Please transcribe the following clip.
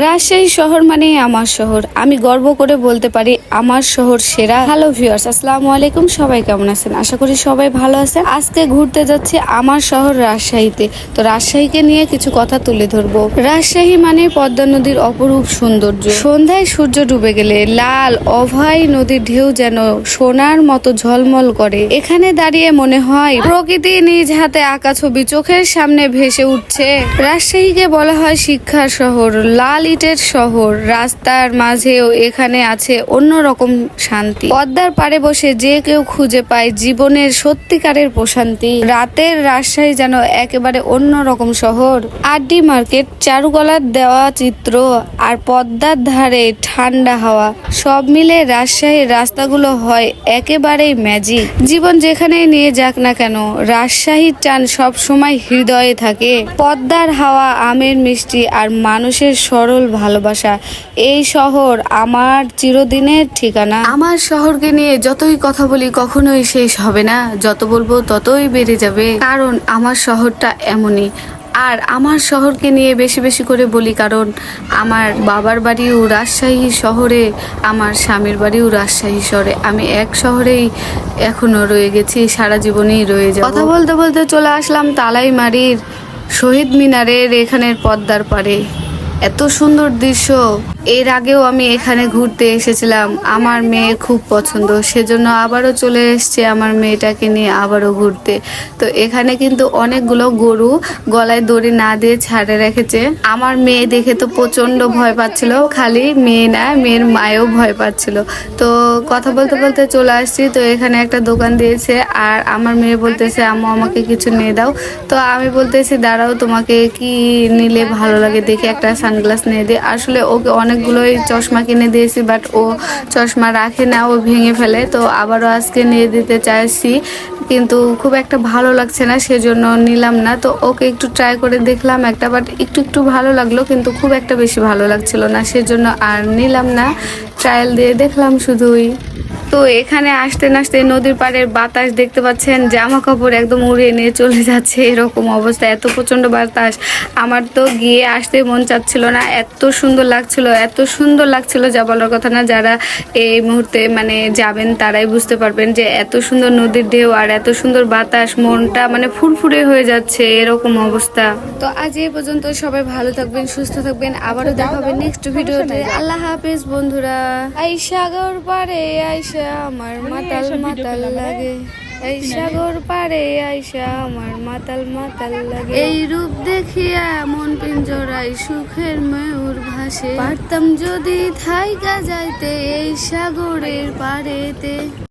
রাজশাহী শহর মানেই আমার শহর। আমি গর্ব করে বলতে পারি আমার শহর সেরা। হ্যালো ভিউয়ার্স আসসালামু আলাইকুম। সবাই কেমন আছেন? আশা করি সবাই ভালো আছেন। আজকে ঘুরতে যাচ্ছি আমার শহর রাজশাহীতে। তো রাজশাহীকে নিয়ে কিছু কথা তুলে ধরবো। রাজশাহী মানে পদ্মা নদীর অপরূপ সৌন্দর্য। সন্ধ্যায় সূর্য ডুবে গেলে লাল অভয় নদীর ঢেউ যেন সোনার মতো ঝলমল করে। এখানে দাঁড়িয়ে মনে হয় প্রকৃতি নিজ হাতে আঁকা ছবি চোখের সামনে ভেসে উঠছে। রাজশাহীকে বলা হয় শিক্ষার শহর, লাল ইটের শহর। রাস্তার মাঝেও এখানে আছে অন্যরকম শান্তি। পদ্মার পাড়ে বসে যে কেউ খুঁজে পায় জীবনের সত্যিকারের প্রশান্তি। রাতের রাজশাহী যেন একেবারে অন্য রকম শহর। আড্ডি মার্কেট, চারুকলার দেওয়া চিত্র আর পদ্মার ধারে ঠান্ডা হাওয়া। সব মিলে রাজশাহীর রাস্তাগুলো হয় একেবারেই ম্যাজিক জীবন যেখানে নিয়ে যাক না কেন, রাজশাহীর টান সব সময় হৃদয়ে থাকে। পদ্মার হাওয়া, আমের মিষ্টি আর মানুষের সরল ভালোবাসা। এই শহর আমার চিরদিনের ঠিকানা। আমার শহরকে নিয়ে যতই কথা বলি কখনোই শেষ হবে না। যত বলব ততই বেড়ে যাবে। কারণ আমার শহরটা এমনই। আর আমার শহরকে নিয়ে বেশি বেশি করে বলি কারণ আমার বাবার বাড়িও রাজশাহী শহরে আমার স্বামীর বাড়িও রাজশাহী শহরে। আমি এক শহরেই এখনও রয়ে গেছি সারা জীবনেই রয়ে যাব। কথা বলতে বলতে চলে আসলাম তালাইমারির শহীদ মিনারের এখানের পদ্মার পারে এত সুন্দর দৃশ্য। এর আগেও আমি এখানে ঘুরতে এসেছিলাম। আমার মেয়ে খুব পছন্দ। সেজন্য আবারও চলে এসছে আমার মেয়েটাকে নিয়ে আবারও ঘুরতে। তো এখানে কিন্তু অনেকগুলো গরু গলায় দড়ি না দিয়ে ছাড়ে রেখেছে। আমার মেয়ে দেখে তো প্রচণ্ড ভয় পাচ্ছিল। খালি মেয়ে না, মেয়ের মায়েও ভয় পাচ্ছিল। তো কথা বলতে বলতে চলে আসছি। তো এখানে একটা দোকান দিয়েছে আর আমার মেয়ে বলতেছে, আম্মু, আমাকে কিছু নিয়ে দাও। তো আমি বলতেছি, দাঁড়াও, তোমাকে কি নিলে ভালো লাগে দেখে একটা সানগ্লাস নিয়ে দিই আসলে ওকে অনেকগুলোই চশমা কিনে দিয়েছি বাট ও চশমা রাখে না, ও ভেঙে ফেলে। তো আবারও আজকে নিয়ে দিতে চাইছি, কিন্তু খুব একটা ভালো লাগছে না, সেজন্য নিলাম না। তো ওকে একটু ট্রাই করে দেখলাম একটা বাট একটু একটু ভালো লাগল, কিন্তু খুব একটা বেশি ভালো লাগছিল না, সেজন্য আর নিলাম না। ট্রায়াল দিয়ে দেখলাম শুধুই। তো এখানে আসতে নাচতে নদীর পাড়ের বাতাস দেখতে পাচ্ছেন জামা কাপড় একদম উড়িয়ে নিয়ে চলে যাচ্ছে, এরকম অবস্থা, এত প্রচণ্ড বাতাস। আমার তো গিয়ে আসতে মন চাচ্ছিল না, এত সুন্দর লাগছিল, এত সুন্দর লাগছিল যা বলার কথা না, যারা এই মুহূর্তে মানে যাবেন তারাই বুঝতে পারবেন যে এত সুন্দর নদীর ঢেউ আর এত সুন্দর বাতাস, মনটা মানে ফুরফুরে হয়ে যাচ্ছে, এরকম অবস্থা। তো আজ এই পর্যন্ত সবাই ভালো থাকবেন, সুস্থ থাকবেন, আবারও দেখা হবে নেক্সট ভিডিওতে আল্লাহ হাফেজ বন্ধুরা। এই সাগর পারে আইসা আমার মাতাল মাতাল লাগে। এই সাগর পারে আইসা আমার মাতাল মাতাল লাগে। এই রূপ দেখিয়া মন পিঞ্জরাই সুখের ময়ূর ভাসে। পারতাম যদি থাইকা যাইতে এই সাগরের পারেতে